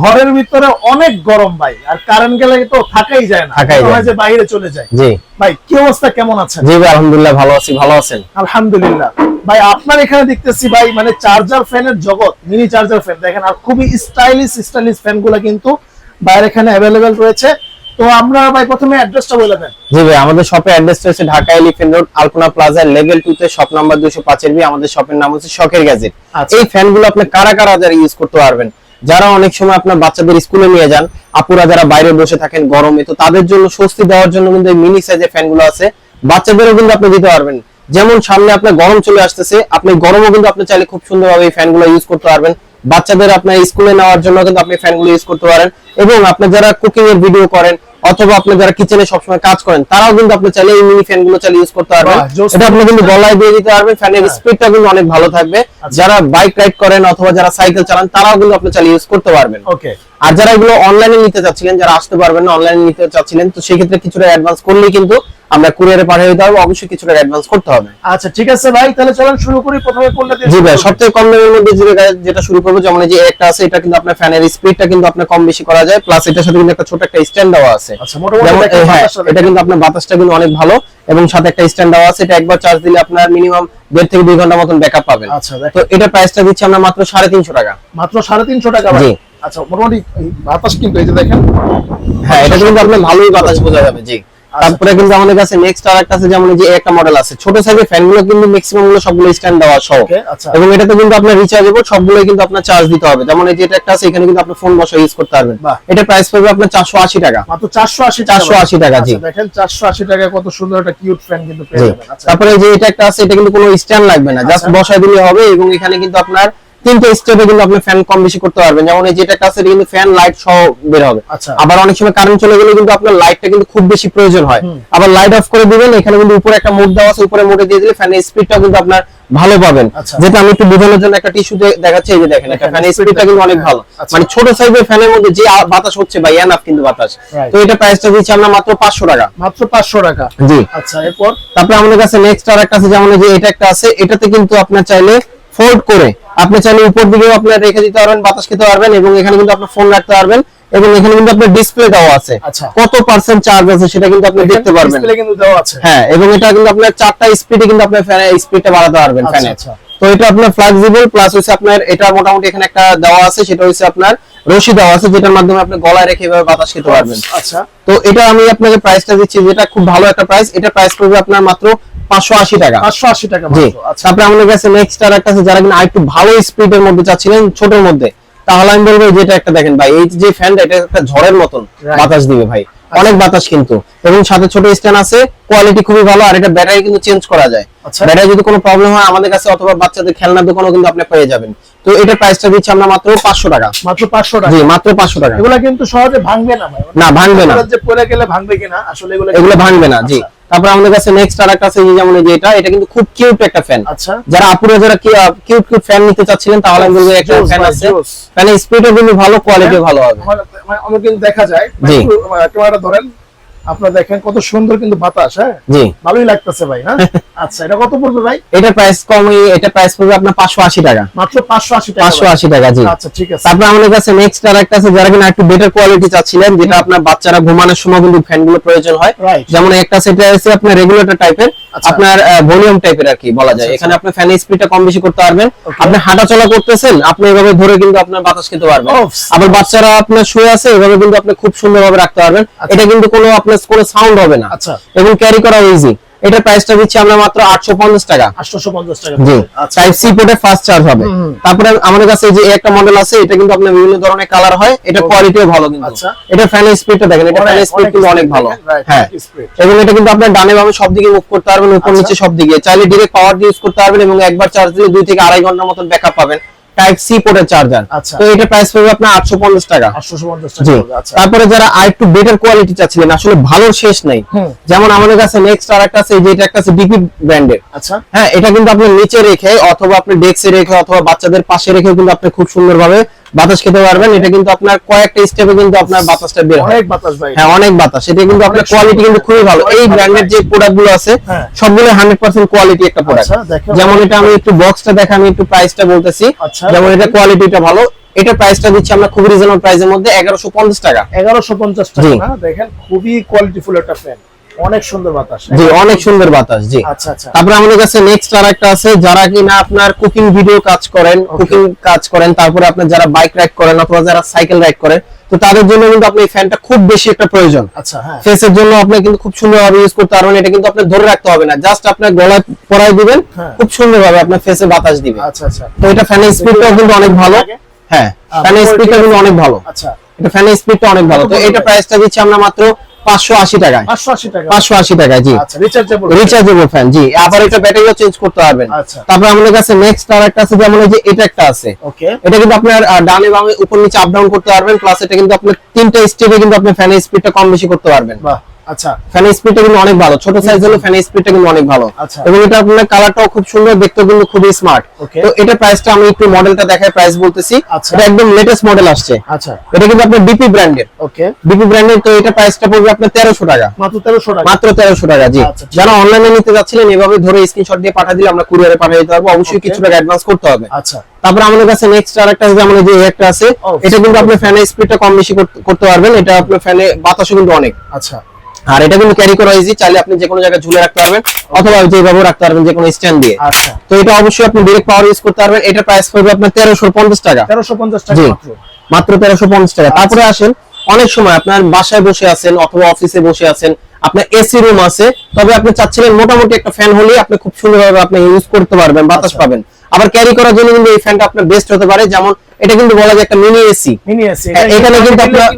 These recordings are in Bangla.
ঘরের ভিতরে অনেক গরম ভাই আর কারেন্ট গেলে তো থাকাই যায় না। থাকাই যায় যে বাইরে চলে যায়। জি। ভাই কি অবস্থা কেমন আছেন? জি ভাই আলহামদুলিল্লাহ ভালো আছি ভালো আছেন? আলহামদুলিল্লাহ। ভাই আপনার এখানে দেখতেছি ভাই মানে চার্জার ফ্যানের জগৎ মিনি চার্জার ফ্যান দেখেন আর খুবই স্টাইলিশ স্টাইলিশ ফ্যানগুলা কিন্তু বাইরে এখানে অ্যাভেলেবেল রয়েছে। তো আমরা ভাই প্রথমে অ্যাড্রেসটা বলে দেন। জি ভাই আমাদের শপে অ্যাড্রেস রয়েছে Dhaka elephant road Alpana plaza level two তে শপ নাম্বার দুশো পাঁচের বি আমাদের শপের নাম হচ্ছে শখের গ্যাজেট আচ্ছা। এই ফ্যানগুলো আপনি কারা কারা যারা ইউজ করতে পারবেন? যারা অনেক সময় আপনার বাচ্চাদের স্কুলে নিয়ে যান, আপুরা যারা বাইরে বসে থাকেন গরমে, তো তাদের জন্য স্বস্তি দেওয়ার জন্য কিন্তু এই মিনি সাইজের ফ্যানগুলো আছে। বাচ্চাদেরও কিন্তু আপনি দিতে পারবেন। যেমন সামনে আপনার গরম চলে আসতেছে, আপনি গরমও কিন্তু আপনি চাইলে খুব সুন্দরভাবে এই ফ্যানগুলো ইউজ করতে পারবেন। বাচ্চাদের আপনার স্কুলে নেওয়ার জন্য কিন্তু আপনি ফ্যানগুলো ইউজ করতে পারেন। এবং আপনি যারা কুকিং এর ভিডিও করেন অথবা আপনি যারা কিচেনে সবসময় কাজ করেন তারাও কিন্তু আপনি চাইলে এই মিনি ফ্যানগুলো চাইলে ইউজ করতে পারবেন। এটা আপনি কিন্তু গলায় দিয়ে দিতে পারবেন ফ্যানের। স্পিডটা কিন্তু অনেক ভালো থাকবে। যারা বাইক রাইড করেন অথবা যারা সাইকেল চালান তারাও কিন্তু আপনি চাইলে ইউজ করতে পারবেন। ওকে। আর যারা এগুলো অনলাইনে নিতে চাচ্ছিলেন যারা আসতে পারবেন না অনলাইনে নিতে চাচ্ছিলেন তো সেই ক্ষেত্রে কিছুটা অ্যাডভান্স করলেই কিন্তু আমরা কুরিয়ারে পাঠিয়ে দিতে হবে অবশ্যই কিছুটা অ্যাডভান্স করতে হবে। আচ্ছা ঠিক আছে ভাই তাহলে চলেন শুরু করি প্রথমে কোনটা দিয়ে জি ভাই? সবথেকে কম দামের মধ্যে যেটা যেটা শুরু করব যেমন এই যে একটা আছে এটা কিন্তু আপনার ফ্যানের স্পিডটা কিন্তু আপনার কম বেশি করা যায় প্লাস এটার সাথে কিন্তু একটা ছোট একটা স্ট্যান্ড দেওয়া আছে। আচ্ছা মোটামুটি হ্যাঁ এটা কিন্তু আপনার বাতাসটা কিন্তু অনেক ভালো এবং সাথে একটা স্ট্যান্ড দেওয়া আছে এটা একবার চার্জ দিলে আপনার মিনিমাম দেড় থেকে দুই ঘণ্টা মতন ব্যাকআপ পাবেন। আচ্ছা তো এটা প্রাইসটা দিচ্ছি আমরা মাত্র সাড়ে তিনশো টাকা। মাত্র সাড়ে তিনশো টাকা ভাই? জি। আচ্ছা মোটামুটি বাতাস কিন্তু এই যে দেখেন হ্যাঁ এটা কিন্তু আপনার ভালোই বাতাস বোঝা যাবে জি। তারপরে কিন্তু আমাদের কাছে নেক্সট আর একটা আছে যেমন এই যে একটা মডেল আছে। ছোট সাইজের ফ্যানগুলো কিন্তু ম্যাক্সিমামগুলো সবগুলো স্ট্যান্ড দেওয়া সহ। আচ্ছা। এবং এটাতে কিন্তু আপনার রিচার্জেবল সবগুলো কিন্তু আপনার চার্জ দিতে হবে। যেমন এই যে এটা একটা আছে এখানে কিন্তু আপনি ফোন বসে ইউজ করতে পারবেন। এটা প্রাইস পড়বে আপনার চারশো আশি টাকা। মাত্র চারশো আশি 480 টাকা, জি। দেখেন চারশো আশি টাকা কত সুন্দর একটা কিউট ফ্যান কিন্তু পেয়ে যাবেন। আচ্ছা। তারপরে এই যে এটা একটা আছে এটা কিন্তু কোনো স্ট্যান্ড লাগবে না জাস্ট আচ্ছা। বসায় দিলে হবে এবং এখানে কিন্তু আপনার তিনটে স্টেপে কিন্তু আপনি ফ্যান কম বেশি করতে পারবেন। যেমন এই যে এটা একটা আছে কিন্তু ফ্যান লাইট সহ বের হবে। আচ্ছা। আবার অনেক সময় কারেন্ট চলে গেলে কিন্তু আপনার লাইটটা কিন্তু খুব বেশি প্রয়োজন হয়। আবার লাইট অফ করে দিবেন এখানে কিন্তু উপরে একটা মোড দেওয়া আছে উপরে মোডে দিয়ে দিলে ফ্যানের স্পিডটা কিন্তু আপনার ভালো পাবেন। আচ্ছা। যেটা আমি একটু বোঝানোর জন্য একটা টিস্যু দেখাচ্ছি এই যে দেখেন দেখেন, ফ্যানের স্পিডটা কিন্তু অনেক ভালো। আচ্ছা। মানে ছোট সাইজের ফ্যানের মধ্যে যে বাতাস হচ্ছে বা এনাফ কিন্তু বাতাস। তো এটা প্রাইসটা দিচ্ছি আমরা মাত্র পাঁচশো টাকা। মাত্র পাঁচশো টাকা। জি। আচ্ছা এরপর? তারপরে আমাদের কাছে নেক্সট আর একটা আছে যেমন যে এটা একটা আছে এটাতে কিন্তু আপনার চাইলে ফোল্ড করে আপনি চাইলে উপর দিকেও আপনার রেখে দিতে পারবেন বাতাস খেতে পারবেন এবং এখানে কিন্তু আপনার ফোন রাখতে পারবেন এবং এখানে কিন্তু আপনার ডিসপ্লে দেওয়া আছে। আচ্ছা। কত পার্সেন্ট চার্জ আছে সেটা কিন্তু আপনি দেখতে পারবেন। ডিসপ্লে কিন্তু দেওয়া আছে। হ্যাঁ এবং এটা কিন্তু আপনার চারটা স্পিডে কিন্তু আপনার ফ্যানের স্পিডটা বাড়াতে পারবেন আচ্ছা, ফ্যানে আচ্ছা। তো এটা আপনার ফ্লেক্সিবল প্লাস হচ্ছে আপনার এটা মোটামুটি এখানে একটা দেওয়া আছে সেটা হচ্ছে আপনার রশি দেওয়া আছে যেটার মাধ্যমে আপনি গলায় রেখে এভাবে বাতাস খেতে পারবেন। আচ্ছা। তো এটা আমি আপনাকে প্রাইসটা দিচ্ছি যেটা খুব ভালো একটা প্রাইস এটা প্রাইস পড়বে আপনার মাত্র পাঁচশো আশি টাকা। পাঁচশো আশি টাকা জি। মাত্র আচ্ছা। তারপরে আমাদের কাছে নেক্সট আর একটা আছে যারা কিনা আরেকটু ভালো স্পিডের মধ্যে চাচ্ছিলেন ছোটের মধ্যে। তাহলে আমি বলব যেটা একটা দেখেন ভাই এই যে ফ্যানটা এটা একটা ঝড়ের মতন. বাতাস দিবে ভাই। অনেক বাতাস কিন্তু। এবং সাথে ছোট স্ট্যান্ড আছে কোয়ালিটি খুবই ভালো আর এটা ব্যাটারি কিন্তু চেঞ্জ করা যায়। আচ্ছা। ব্যাটারি যদি কোনো প্রবলেম হয় আমাদের কাছে অথবা বাচ্চাদের খেলনার দোকানেও কিন্তু আপনি পেয়ে যাবেন। তো এটা প্রাইসটা দিচ্ছি আমরা মাত্র পাঁচশো টাকা। মাত্র পাঁচশো টাকা। জি মাত্র পাঁচশো টাকা। এগুলা কিন্তু সহজে ভাঙবে না ভাই। না ভাঙবে না। যে পড়ে গেলে ভাঙবে কিনা আসলে এগুলো এগুলো ভাঙবে না জি। আচ্ছা। তারপরে আমাদের কাছে নেক্সট আর একটা আছে যেমন এই যে এটা এটা কিন্তু খুব কিউট একটা ফ্যান আচ্ছা। যারা আপুরা যারা কিউট কিউট ফ্যান নিতে চাচ্ছিলেন তাহলে আমি বলব একটা ফ্যান আছে। ফ্যানের স্পিডও কিন্তু ভালো কোয়ালিটি ভালো হবে। মানে আমার কিন্তু দেখা যায় জি। একটু, ক্যামেরাটা ধরেন আপনারা দেখেন কত সুন্দর কিন্তু বাতাস হ্যাঁ? জি। ভালোই লাগতেছে ভাই হ্যাঁ? আচ্ছা এটা কত পড়বে ভাই? এটা প্রাইস কম এটা প্রাইস পড়বে আপনার পাঁচশো আশি টাকা। মাত্র পাঁচশো আশি টাকা পাঁচশো ভাই। আশি টাকা জি। আচ্ছা ঠিক আছে। তারপরে আমাদের কাছে নেক্সট আরেকটা আছে যারা কিনা একটু বেটার কোয়ালিটি চাচ্ছিলেন যেটা আপনার বাচ্চারা ঘুমানোর সময় কিন্তু ফ্যানগুলো প্রয়োজন হয়। যেমন একটা সেটা আছে আপনার রেগুলেটর টাইপের আচ্ছা। আপনার ভলিউম টাইপের আর কি বলা যায়। আচ্ছা, এখানে আপনার ফ্যানের স্পিডটা কম বেশি করতে পারবেন। আপনি হাঁটা চলা করতেছেন আপনি এভাবে ধরে কিন্তু আপনার বাতাস খেতে পারবেন। আবার বাচ্চারা আপনার শুয়ে আছে এভাবে কিন্তু আপনি খুব সুন্দরভাবে রাখতে পারবেন। আচ্ছা। এটা কিন্তু কোনো আপনার কোনো সাউন্ড হবে না। আচ্ছা। এবং ক্যারি করা ইজি এটা প্রাইসটা দিচ্ছি আমরা মাত্র আটশো পঞ্চাশ টাকা। আটশোশো পঞ্চাশ টাকা জি টাইপ সি পোর্টে ফাস্ট চার্জ হবে। তারপরে আমাদের কাছে এই যে একটা মডেল আছে এটা কিন্তু আপনার বিভিন্ন ধরনের কালার হয় এটা. কোয়ালিটিও ভালো কিন্তু। আচ্ছা। এটা ফ্যানের স্পিডটা দেখেন এটা ফ্যানের স্পিড কিন্তু অনেক ভালো। হ্যাঁ অনেক এবং এটা কিন্তু আপনার ডানে বামে সব দিকে মুভ করতে পারবেন উপর আচ্ছা। নিচে সব দিকে চাইলে ডিরেক্ট পাওয়ার দিয়ে ইউজ করতে পারবেন এবং একবার চার্জ দিলে দুই থেকে আড়াই ঘণ্টার মতন ব্যাকআপ পাবেন। টাইপ সি পোর্টের চার্জার। তো এটা প্রাইস পড়বে আপনার আটশো পঞ্চাশ টাকা। আটশোশো পঞ্চাশ টাকা আচ্ছা। তারপরে যারা আর একটু বেটার কোয়ালিটি চাচ্ছিলেন আসলে ভালো শেষ নাই। যেমন আমাদের কাছে নেক্সট আর একটা আছে এই যে এটা একটা আছে ডিপি ব্র্যান্ডের আচ্ছা। হ্যাঁ এটা কিন্তু আপনি নিচে রেখে অথবা আপনি ডেস্কে রেখে অথবা বাচ্চাদের পাশে রেখে কিন্তু আপনি খুব সুন্দরভাবে বাতাস খেতে পারবেন এটা কিন্তু আপনার কয়েকটা স্টেপে কিন্তু আপনার বাতাসটা বের হয়। অনেক বাতাস ভাই। হ্যাঁ অনেক বাতাস। এটা কিন্তু আপনার কোয়ালিটি কিন্তু খুবই ভালো। এই ব্র্যান্ডের যে প্রোডাক্টগুলো আছে হ্যাঁ। সবগুলো হান্ড্রেড পার্সেন্ট কোয়ালিটি একটা প্রোডাক্ট আচ্ছা, যেমন এটা আমি একটু বক্সটা দেখা আমি একটু প্রাইসটা বলতেছি। আচ্ছা। যেমন এটা কোয়ালিটিটা ভালো। এটা প্রাইসটা দিচ্ছি আমরা খুব রিজনেবল প্রাইসের মধ্যে এগারোশো পঞ্চাশ টাকা। এগারোশো পঞ্চাশ টাকা না? দেখেন খুবই কোয়ালিটিফুল একটা ফ্যান অনেক সুন্দর বাতাস। জি অনেক সুন্দর বাতাস জি। আচ্ছা আচ্ছা। তারপরে আমাদের কাছে নেক্সট আর একটা আছে যারা কিনা আপনার কুকিং ভিডিও কাজ করেন কুকিং কাজ করেন তারপরে আপনার যারা বাইক রাইড করেন অথবা যারা সাইকেল রাইড করেন তো তাদের জন্য কিন্তু আপনি এই ফ্যানটা খুব বেশি একটা প্রয়োজন। আচ্ছা হ্যাঁ। ফেসের জন্য আপনি কিন্তু খুব সুন্দরভাবে ইউজ করতে পারবেন এটা কিন্তু আপনি ধরে রাখতে হবে না জাস্ট আপনার গলায় দিবেন হ্যাঁ। খুব সুন্দরভাবে আপনার ফেসে বাতাস দিবে। আচ্ছা আচ্ছা। তো এটা ফ্যানের স্পিডটাও কিন্তু অনেক ভালো। হ্যাঁ ফ্যানের স্পিডটা কিন্তু অনেক ভালো। আচ্ছা। এটা ফ্যানের স্পিডটা অনেক ভালো। তো এটা প্রাইসটা দিচ্ছি আমরা মাত্র টাকায়। টাকা। টাকায় জি। আচ্ছা রিচার্জেবল রিচার্জেবল ফ্যান জি। আবার এটা ব্যাটারিও চেঞ্জ করতে পারবেন। আচ্ছা। তারপর আমাদের কাছে নেক্সট আর একটা আছে যেমন এই যে এটা একটা আছে। ওকে এটা কিন্তু আপনার ডানে বামে উপর নিচে আপ ডাউন করতে পারবেন প্লাস এটা কিন্তু আপনার তিনটা স্টেপে কিন্তু আপনি ফ্যানের স্পিডটা কম বেশি করতে পারবেন। বাহ। আচ্ছা। ফ্যানের স্পিডটা কিন্তু অনেক ভালো। ছোট সাইজ হলে ফ্যানের স্পিডটা কিন্তু অনেক ভালো। আচ্ছা। এবং এটা আপনার কালারটাও খুব সুন্দর দেখতে কিন্তু খুবই স্মার্ট তো এটা প্রাইসটা আমি একটু মডেলটা দেখাই প্রাইস বলতেছি। আচ্ছা। এটা একদম লেটেস্ট মডেল আসছে। আচ্ছা। এটা কিন্তু আপনার ডিপি ব্র্যান্ডের ওকে ডিপি ব্র্যান্ডের তো এটা প্রাইসটা পড়বে আপনার তেরোশো টাকা। মাত্র তেরোশো টাকা। মাত্র তেরোশো টাকা জি। যারা অনলাইনে নিতে যাচ্ছিলেন এভাবে ধরে স্ক্রিনশট দিয়ে পাঠিয়ে দিলে আমরা কুরিয়ারে পাঠিয়ে দিতে পারব। অবশ্যই কিছু টাকা অ্যাডভান্স করতে হবে। আচ্ছা। তারপর আমাদের কাছে নেক্সট আর একটা যে আছে Oh, এটা কিন্তু আপনি ফ্যানের স্পিডটা কম বেশি করতে- করতে পারবেন। এটা আপনার ফ্যানে বাতাসও কিন্তু অনেক। আচ্ছা। আর এটা কিন্তু ক্যারি করা ইজি চাইলে আপনি যে কোনো জায়গায় ঝুলে রাখতে পারবেন অথবা ওই যে এইভাবে রাখতে পারবেন যে কোনো স্ট্যান্ড দিয়ে। আচ্ছা। তো এটা অবশ্যই আপনি ডাইরেক্ট পাওয়ার ইউজ করতে পারবেন। এটা প্রাইস পড়বে আপনার তেরোশো পঞ্চাশ টাকা। তেরোশো পঞ্চাশ টাকা মাত্র। মাত্র তেরোশো পঞ্চাশ টাকা। তারপরে আসেন অনেক সময় আপনার বাসায় বসে আছেন অথবা অফিসে বসে আছেন আপনার এসি রুম আছে তবে আপনি চাচ্ছিলেন মোটামুটি একটা ফ্যান হলে আপনি খুব সুন্দরভাবে আপনি ইউজ করতে পারবেন বাতাস আচ্ছা। পাবেন। আবার ক্যারি করার জন্য কিন্তু এই ফ্যানটা আপনার বেস্ট হতে পারে। যেমন এটা কিন্তু বলা যায় একটা মিনি এসি মিনি এসি এখানে কিন্তু আপনার-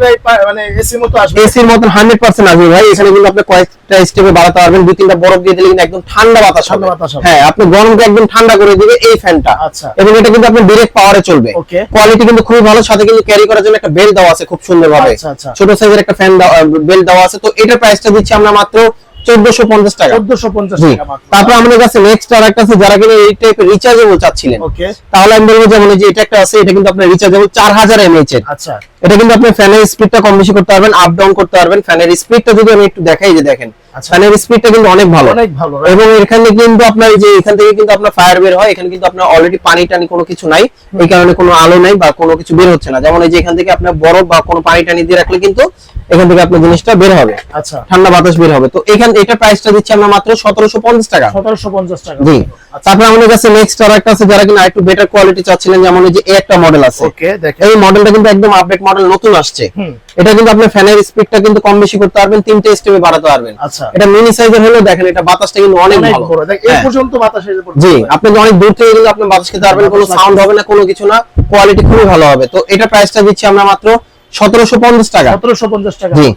মানে এসি মতো আসবে। এসির হান্ড্রেড পার্সেন্ট আসবে ভাই। এখানে কিন্তু আপনি কয়েকটা স্টেপে বাড়াতে পারবেন। দুই তিনটা বরফ দিয়ে দিলে কিন্তু একদম ঠান্ডা বাতাস হবে। হ্যাঁ আপনি গরমকে একদম ঠান্ডা করে দিবে এই ফ্যানটা আচ্ছা। এবং এটা কিন্তু আপনি ডিরেক্ট পাওয়ারে চলবে। কোয়ালিটি কিন্তু খুবই ভালো। সাথে কিন্তু ক্যারি করার জন্য একটা বেল দেওয়া আছে খুব সুন্দর ভাবে আচ্ছা, আচ্ছা। ছোট সাইজের একটা ফ্যান বেল দেওয়া আছে। তো এটার প্রাইসটা দিচ্ছি আমরা মাত্র চোদ্দশো পঞ্চাশ টাকা। চোদ্দশো পঞ্চাশ জি। টাকা তারপর আমাদের কাছে নেক্সট আর একটা আছে যারা কিনা এই টাইপের রিচার্জেবল চাচ্ছিলেন। ওকে তাহলে আমি বলব যেমন যে এটা একটা আছে এটা কিন্তু আপনার রিচার্জেবল চার হাজার এমএইচ এর। আচ্ছা। এটা কিন্তু আপনি ফ্যানের স্পিডটা কম বেশি করতে পারবেন আপ ডাউন করতে পারবেন ফ্যানের স্পিডটা যদি আমি একটু দেখাই যে দেখেন। ফ্যানের স্পিডটা কিন্তু অনেক ভালো। অনেক ভালো এবং এখানে কিন্তু আপনার যে এখান থেকে কিন্তু আপনার ফায়ার বের হয় এখানে কিন্তু আপনার অলরেডি পানি টানি কোনো কিছু নাই। এই কারণে কোনো আলো নাই বা কোনো কিছু বের হচ্ছে না। যেমন এই যে এখান থেকে আপনার বরফ বা কোনো পানি টানি দিয়ে রাখলে কিন্তু এখান থেকে আপনার জিনিসটা বের হবে। আচ্ছা। ঠান্ডা বাতাস বের হবে। তো এখান এটা প্রাইসটা দিচ্ছি আমরা মাত্র সতেরোশো পঞ্চাশ টাকা। সতেরোশো পঞ্চাশ টাকা। জি। আচ্ছা। আমাদের কাছে নেক্সট আর একটা আছে যারা কিনা একটু বেটার কোয়ালিটি চাচ্ছিলেন যেমন এই যে একটা মডেল আছে। ওকে দেখেন। এই মডেলটা কিন্তু একদম আপডেট মডেল নতুন আসছে। এটা কিন্তু আপনার ফ্যানের স্পিডটা কিন্তু কম বেশি করতে পারবেন তিনটে স্টেপে বাড়াতে পারবেন। আচ্ছা। এটা মিনি সাইজের হলেও দেখেন এটা বাতাসটা কিন্তু অনেক ভালো। এই হ্যাঁ। পর্যন্ত বাতাস জি আপনি অনেক দূর থেকে কিন্তু আপনি বাতাস খেতে পারবেন কোনো সাউন্ড হবে না কোনো কিছু না কোয়ালিটি খুবই ভালো হবে। তো এটা প্রাইসটা দিচ্ছি আমরা মাত্র সতেরোশো পঞ্চাশ টাকা। সতেরোশো পঞ্চাশ টাকা। জি।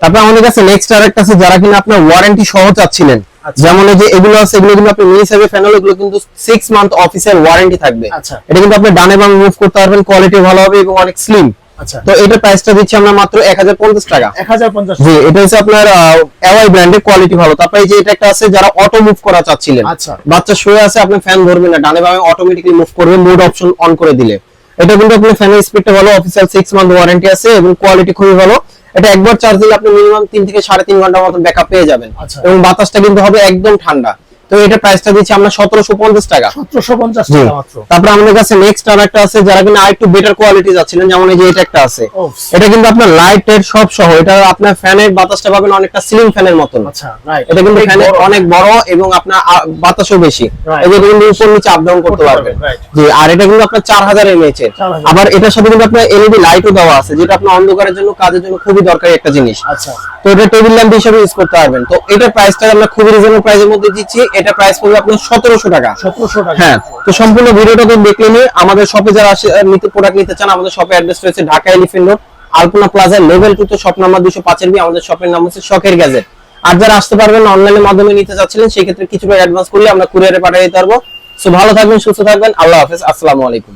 তারপর আমাদের কাছে নেক্সট আরেকটা আছে যারা কিনা আপনার ওয়ারেন্টি সহ চাচ্ছিলেন। আচ্ছা। যেমন এই যে এগুলো আছে এগুলো কিন্তু আপনি মিনি সাইজের ফ্যান এগুলো কিন্তু সিক্স মান্থ অফিসের ওয়ারেন্টি থাকবে। আচ্ছা। এটা কিন্তু আপনি ডানে বামে মুভ করতে পারবেন কোয়ালিটি ভালো হবে এবং অনেক স্লিম আচ্ছা তো এটা প্রাইসটা দিচ্ছি আমরা মাত্র এক হাজার পঞ্চাশ টাকা। এক হাজার পঞ্চাশ জি এটা হচ্ছে আপনার এওয়াই ব্র্যান্ডের কোয়ালিটি ভালো। তারপরে যে এটা একটা আছে যারা অটো মুভ করা চাচ্ছিলেন। আচ্ছা। বাচ্চা শুয়ে আছে আপনি ফ্যান ধরবেন না। ডানে বামে অটোমেটিক্যালি মুভ করবে মোড অপশন অন করে দিলে। এটা কিন্তু আপনার ফ্যানের স্পিডটা ভালো অফিসিয়াল সিক্স মান্থ ওয়ারেন্টি আছে এবং কোয়ালিটি খুবই ভালো। এটা একবার চার্জ দিলে আপনি মিনিমাম তিন থেকে সাড়ে তিন ঘণ্টার মতো ব্যাকআপ পেয়ে যাবেন। আচ্ছা। এবং বাতাসটা কিন্তু হবে একদম ঠান্ডা। তো এটা প্রাইসটা দিচ্ছি আমরা সতেরোশো পঞ্চাশ টাকা। সতেরোশো পঞ্চাশ জি। টাকা মাত্র। তারপর আমাদের কাছে নেক্সট আর একটা আছে যারা কিনা আরেকটু বেটার কোয়ালিটি যাচ্ছিলেন যেমন এই যে এটা একটা আছে। এটা কিন্তু আপনার লাইটের সব সহ এটা আপনার ফ্যানের বাতাসটা পাবেন অনেকটা সিলিং ফ্যানের মতন। আচ্ছা রাইট এটা কিন্তু ফ্যানে অনেক বড় এবং আপনার বাতাসও বেশি. এই যে কিন্তু উপর নিচে আপ ডাউন করতে পারবেন। জি আর এটা কিন্তু আপনার চার হাজার এমএইচ এর। 4000 আবার এটার সাথে কিন্তু আপনার এলইডি লাইটও দেওয়া আছে যেটা আপনার অন্ধকারের জন্য কাজের জন্য খুবই দরকারি একটা জিনিস। আচ্ছা। তো এটা টেবিল ল্যাম্প হিসেবে ইউজ করতে পারবেন। তো এটার প্রাইসটা আমরা খুবই রিজনেবল প্রাইসের মধ্যে দিচ্ছি। এটা প্রাইস পড়বে আপনার সতেরোশো টাকা। সতেরোশো টাকা। হ্যাঁ তো সম্পূর্ণ ভিডিওটা তো দেখলে নিয়ে আমাদের শপে যারা নিতে প্রোডাক্ট নিতে চান আমাদের শপে অ্যাড্রেস রয়েছে Dhaka elephant road Alpana plaza level two তো শপ নাম্বার দুশো পাঁচের বি আমাদের শপের নাম হচ্ছে শখের গ্যাজেট আর যারা আসতে পারবেন অনলাইনের মাধ্যমে নিতে চাচ্ছিলেন সেই ক্ষেত্রে কিছুটা অ্যাডভান্স করলে আমরা কুরিয়ারে পাঠিয়ে দিতে পারব। সো ভালো থাকবেন সুস্থ থাকবেন আল্লাহ হাফেজ আসসালামু আলাইকুম।